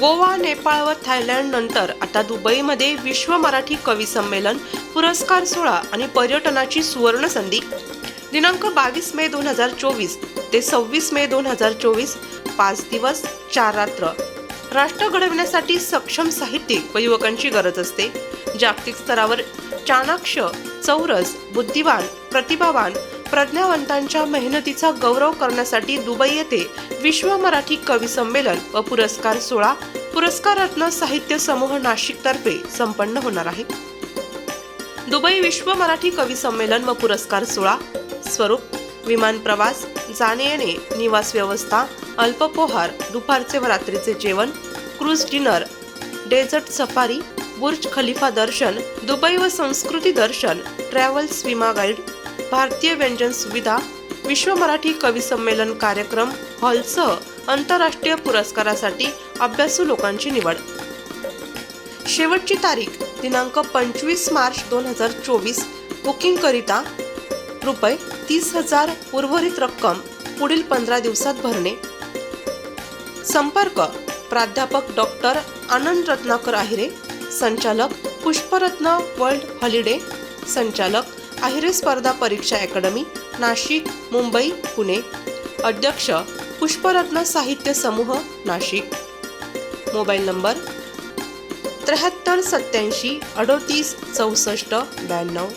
गोवा नेपाळ व थायलंड नंतर आता दुबईमध्ये विश्व मराठी कवी संमेलन पुरस्कार सोहळा आणि पर्यटनाची सुवर्ण संधी. दिनांक बावीस मे दोन हजार चोवीस ते सव्वीस मे दोन हजार चोवीस पाच दिवस चार रात्र. राष्ट्र घडविण्यासाठी सक्षम साहित्यिक व युवकांची गरज असते. जागतिक स्तरावर चाणाक्ष चौरस बुद्धिवान प्रतिभावान प्रज्ञावंतांच्या मेहनतीचा गौरव करण्यासाठी दुबई येथे विश्व मराठी कवी संमेलन व पुरस्कार सोहळा पुरस्कार रत्न साहित्य समूह नाशिक तर्फे संपन्न होणार आहे. दुबई विश्व मराठी कवी संमेलन व पुरस्कार सोहळा स्वरूप विमान प्रवास जाणे येणे निवास व्यवस्था अल्पपोहार दुपारचे व रात्रीचे जेवण cruise dinner dessert safari Burj Khalifa दर्शन दुबई व संस्कृती दर्शन ट्रॅव्हल्स विमा गाईड भारतीय व्यंजन सुविधा विश्व मराठी कवी संमेलन कार्यक्रम हॉलसह आंतरराष्ट्रीय पुरस्कारासाठी अभ्यासू लोकांची निवड. शेवटची तारीख दिनांक पंचवीस मार्च दोन हजार चोवीस. बुकिंगकरिता रुपये तीस हजार उर्वरित रक्कम पुढील पंधरा दिवसात भरणे. संपर्क प्राध्यापक डॉक्टर आनंद रत्नाकर आहिरे संचालक पुष्परत्न वर्ल्ड हॉलिडे संचालक आहिरे स्पर्धा परीक्षा अकॅडमी नाशिक मुंबई पुणे अध्यक्ष पुष्परत्न साहित्य समूह नाशिक. मोबाईल नंबर त्र्याहत्तर सत्याऐंशी अडोतीस चौसष्ट ब्याण्णव.